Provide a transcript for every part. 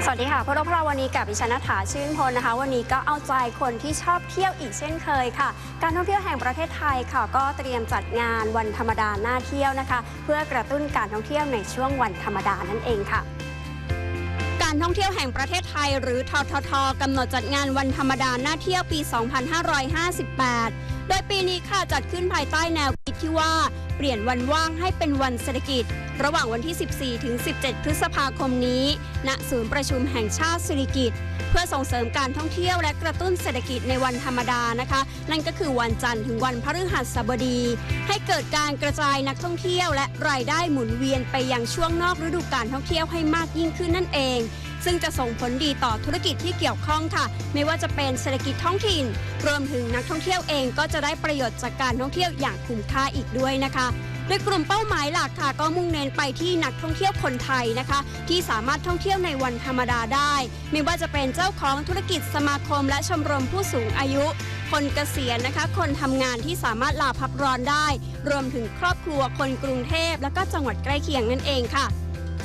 พวกเราพวกเราวันนี้กับดิฉันนัฐาชื่นพลนะคะ วันนี้ก็เอาใจคนที่ชอบเที่ยวอีกเช่นเคยค่ะ การท่องเที่ยวแห่งประเทศไทยค่ะ ก็เตรียมจัดงานวันธรรมดาหน้าเที่ยวนะคะ เพื่อกระตุ้นการท่องเที่ยวในช่วงวันธรรมดานั่นเองค่ะการท่องเที่ยวแห่งประเทศไทยหรือทททกำหนดจัดงานวันธรรมดาหน้าเที่ยวปี 2558 โดยปีนี้ค่ะจัดขึ้นภายใต้แนวคิดที่ว่า เปลี่ยนวันว่างให้เป็นวันเศรษฐกิจ ระหว่างวันที่ 14 ถึง 17 พฤษภาคมนี้ ณ ศูนย์ประชุมแห่งชาติสิริกิติ์เพื่อส่งเสริมการท่องเที่ยวและกระตุ้นเศรษฐกิจในวันธรรมดานะคะ นั่นก็คือวันจันทร์ถึงวันพฤหัสบดี ให้เกิดการกระจายนักท่องเที่ยว และรายได้หมุนเวียนไปยังช่วงนอกฤดูการท่องเที่ยวให้มากยิ่งขึ้นนั่นเอง ซึ่งจะส่งผลดีต่อธุรกิจที่เกี่ยวข้องค่ะ ไม่ว่าจะเป็นเศรษฐกิจท้องถิ่น รวมถึงนักท่องเที่ยวเองก็จะได้ประโยชน์จากการท่องเที่ยวอย่างคุ้มค่าอีกด้วยนะคะ โดยกลุ่มเป้าหมายหลักค่ะก็มุ่งเน้นไปที่นักท่องเที่ยวคนไทยนะคะ ที่สามารถท่องเที่ยวในวันธรรมดาได้ ไม่ว่าจะเป็นเจ้าของธุรกิจสมาคม และชมรมผู้สูงอายุ คนเกษียณนะคะ คนทำงานที่สามารถลาพักร้อนได้ รวมถึงครอบครัวคนกรุงเทพ และก็จังหวัดใกล้เคียงนั่นเองค่ะ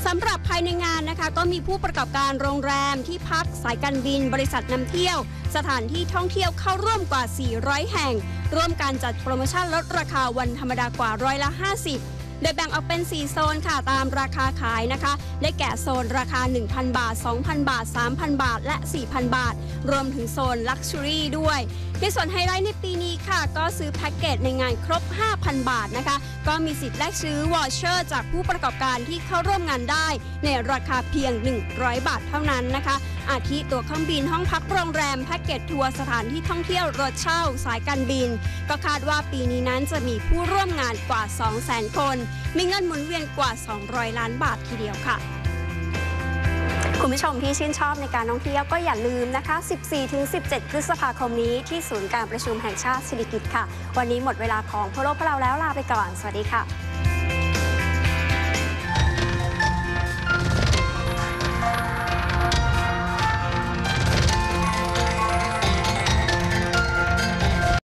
สำหรับภายในงานนะคะ ก็มีผู้ประกอบการโรงแรมที่พักสายการบิน บริษัทนำเที่ยว สถานที่ท่องเที่ยวเข้าร่วมกว่า 400 แห่ง ร่วมการจัดโปรโมชั่นลดราคาวันธรรมดากว่าร้อยละ 50 โดยแบ่งออกเป็น 4 โซนค่ะตามราคาขายนะคะ ได้แก่โซนราคา 1,000 บาท 2,000 บาท 3,000 บาท และ 4,000 บาท รวมถึงโซนลักชัวรี่ด้วย ในส่วนไฮไลท์ในปีนี้ค่ะ ก็ซื้อแพ็กเกจในงานครบ 5,000 บาทนะคะ ก็มีสิทธิ์แลกซื้อวอเชอร์จากผู้ประกอบการที่เข้าร่วมงานได้ ในราคาเพียง 100 บาทเท่านั้นนะคะ อาทิตั๋วเครื่องบินห้องพักโรงแรมแพ็กเกจทัวร์สถานที่ท่องเที่ยวรถเช่า สายการบิน ก็คาดว่าปีนี้นั้นจะมีผู้ร่วมงานกว่า 200,000 คน มีเงินหมุนเวียนกว่า 200 ล้านบาททีเดียวค่ะคุณผู้ชมที่ชื่นชอบในการท่องเที่ยวก็อย่าลืมนะคะ 14-17 พฤษภาคมนี้ที่ศูนย์การประชุมแห่งชาติสิริกิติ์ค่ะ วันนี้หมดเวลาของพวกเราพวกเราแล้วลาไปก่อน สวัสดีค่ะ